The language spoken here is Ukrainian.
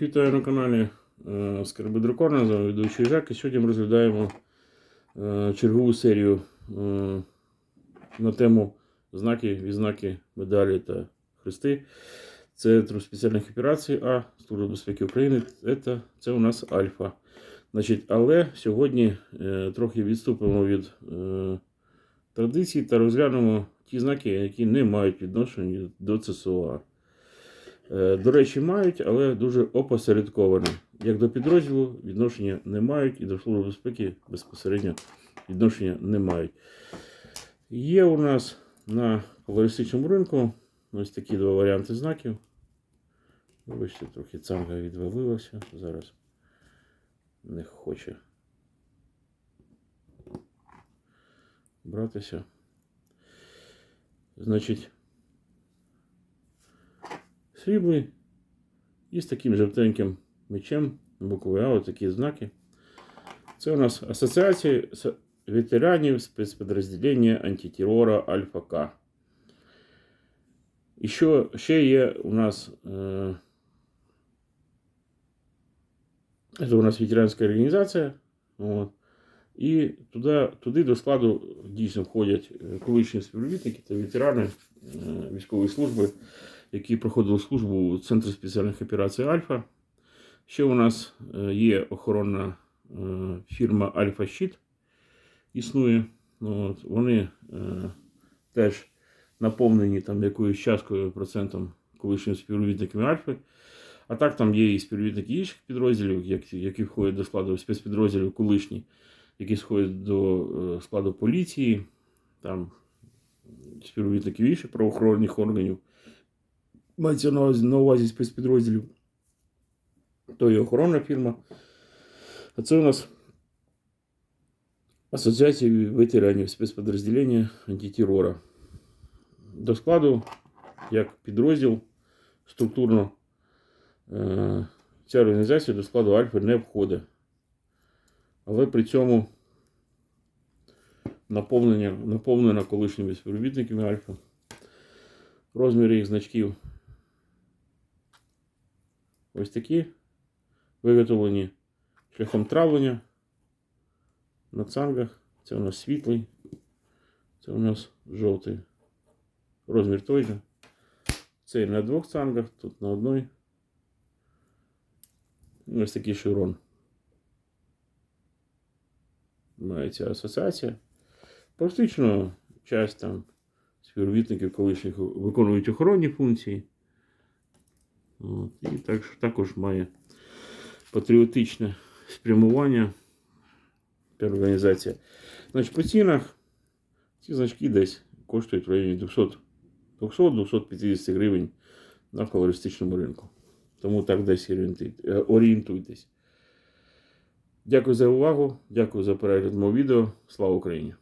Вітаю на каналі е, Скарби Дракона, з вами ведучий Жак. І сьогодні ми розглядаємо е, чергову серію е, на тему знаки, відзнаки, медалі та хрести. Центру спеціальних операцій А Служби безпеки України. Це, це у нас Альфа. Значить, але сьогодні трохи відступимо від традицій та розглянемо ті знаки, які не мають відношення до ЦСОА. Е, До речі, мають, але дуже опосередковано. Як до підрозділу відношення не мають, і до Служби безпеки безпосередньо відношення не мають. Є у нас на колористичному ринку ось такі два варіанти знаків. Вибачте, трохи цанга відвалилася. Зараз не хоче братися. Значить, сріблий і з таким жовтеньким мечем буквою А, такі знаки. Це у нас Асоціація ветеранів спецпідрозділення антитерора Альфа К. І що ще є у нас. Е, це у нас ветеранська організація. От. І туди, туди до складу дійсно входять е, колишні співробітники та ветерани е, військової служби, які проходили службу у Центрі спеціальних операцій Альфа. Ще у нас е, є охоронна е, фірма Альфа Щит. Існує. Ну, От, вони е, теж наповнені там якоюсь часткою процентом колишніми співробітниками Альфи. А так там є і співробітники інших підрозділів, які, входять до складу спецпідрозділів колишні, які входять до складу поліції, там співробітників інших правоохоронних органів. Мається на увазі, спецпідрозділів. То є охоронна фірма. А це у нас Асоціація ветеранів спецпідрозділення антитерора. До складу, як підрозділ, структурно е, ця організація до складу Альфи не входить. Але при цьому наповнена колишніми співробітниками Альфа. Розміри їх значків ось такі. Виготовлені шляхом травлення на цангах. Це у нас світлий, це у нас жовтий. Розмір той же. Цей на двох цангах, тут на одній. Ось такий шеврон. Має ця асоціація. Практично часть там співробітників колишніх виконують охоронні функції. От, і так, також має патріотичне спрямування організація. Значить, по цінах ці значки десь коштують в районі 200 200-250 гривень на колористичному ринку. Тому так десь е, орієнтуйтесь. Дякую за увагу, дякую за перегляд мого відео. Слава Україні!